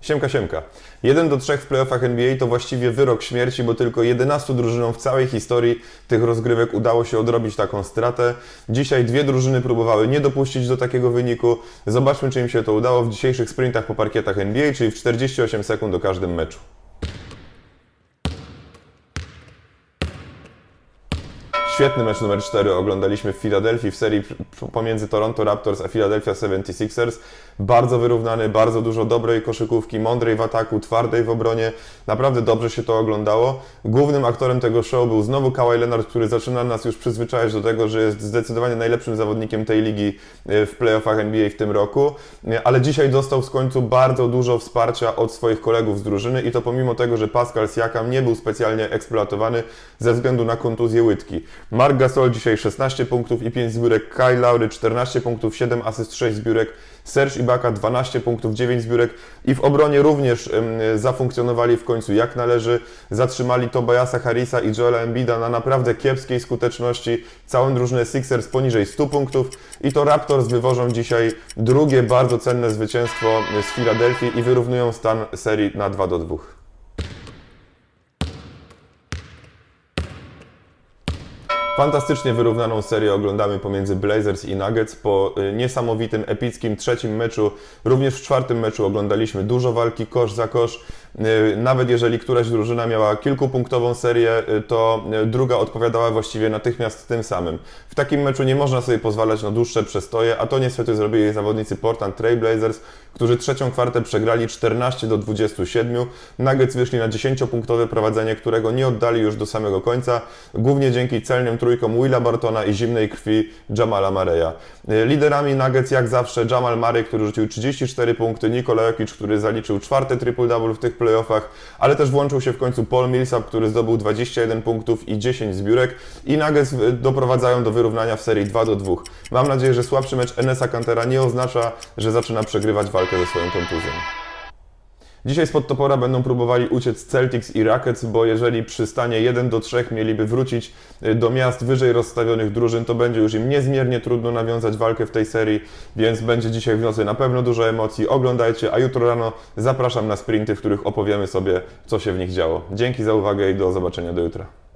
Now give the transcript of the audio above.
Siemka, siemka. 1 do 3 w playoffach NBA to właściwie wyrok śmierci, bo tylko 11 drużynom w całej historii tych rozgrywek udało się odrobić taką stratę. Dzisiaj dwie drużyny próbowały nie dopuścić do takiego wyniku. Zobaczmy, czy im się to udało w dzisiejszych sprintach po parkietach NBA, czyli w 48 sekund do każdym meczu. Świetny mecz numer 4 oglądaliśmy w Filadelfii w serii pomiędzy Toronto Raptors a Philadelphia 76ers. Bardzo wyrównany, bardzo dużo dobrej koszykówki, mądrej w ataku, twardej w obronie. Naprawdę dobrze się to oglądało. Głównym aktorem tego show był znowu Kawhi Leonard, który zaczyna nas już przyzwyczajać do tego, że jest zdecydowanie najlepszym zawodnikiem tej ligi e, w playoffach NBA w tym roku. E, Ale dzisiaj dostał w końcu bardzo dużo wsparcia od swoich kolegów z drużyny i to pomimo tego, że Pascal Siakam nie był specjalnie eksploatowany ze względu na kontuzję łydki. Mark Gasol dzisiaj 16 punktów i 5 zbiórek, Kyle Lowry 14 punktów, 7 asyst, 6 zbiórek, Serge Ibaka 12 punktów, 9 zbiórek i w obronie również zafunkcjonowali w końcu jak należy. Zatrzymali Tobiasa Harrisa i Joela Embida na naprawdę kiepskiej skuteczności. Całą drużynę Sixers poniżej 100 punktów i to Raptors wywożą dzisiaj drugie bardzo cenne zwycięstwo z Filadelfii i wyrównują stan serii na 2 do 2. Fantastycznie wyrównaną serię oglądamy pomiędzy Blazers i Nuggets. Po y, niesamowitym, epickim trzecim meczu, również w czwartym meczu oglądaliśmy dużo walki kosz za kosz. Y, Nawet jeżeli któraś drużyna miała kilkupunktową serię, y, to y, druga odpowiadała właściwie natychmiast tym samym. W takim meczu nie można sobie pozwalać na dłuższe przestoje, a to niestety zrobili zawodnicy Portland Trail Blazers, którzy trzecią kwartę przegrali 14 do 27. Nuggets wyszli na 10-punktowe prowadzenie, którego nie oddali już do samego końca, głównie dzięki celnym trójkom Willa Bartona i zimnej krwi Jamala Mareya. Liderami Nuggets jak zawsze Jamal Murray, który rzucił 34 punkty, Nikola Jokic, który zaliczył czwarte triple-double w tych playoffach, ale też włączył się w końcu Paul Millsap, który zdobył 21 punktów i 10 zbiórek i Nuggets y, doprowadzają do wyrównania w serii 2 do 2. Mam nadzieję, że słabszy mecz Enesa Cantera nie oznacza, że zaczyna przegrywać walkę ze swoją kontuzją. Dzisiaj spod topora będą próbowali uciec Celtics i Rockets, bo jeżeli przy stanie 1 do 3 mieliby wrócić y, do miast wyżej rozstawionych drużyn, to będzie już im niezmiernie trudno nawiązać walkę w tej serii, więc będzie dzisiaj w nocy na pewno dużo emocji. Oglądajcie, a jutro rano zapraszam na sprinty, w których opowiemy sobie, co się w nich działo. Dzięki za uwagę i do zobaczenia do jutra.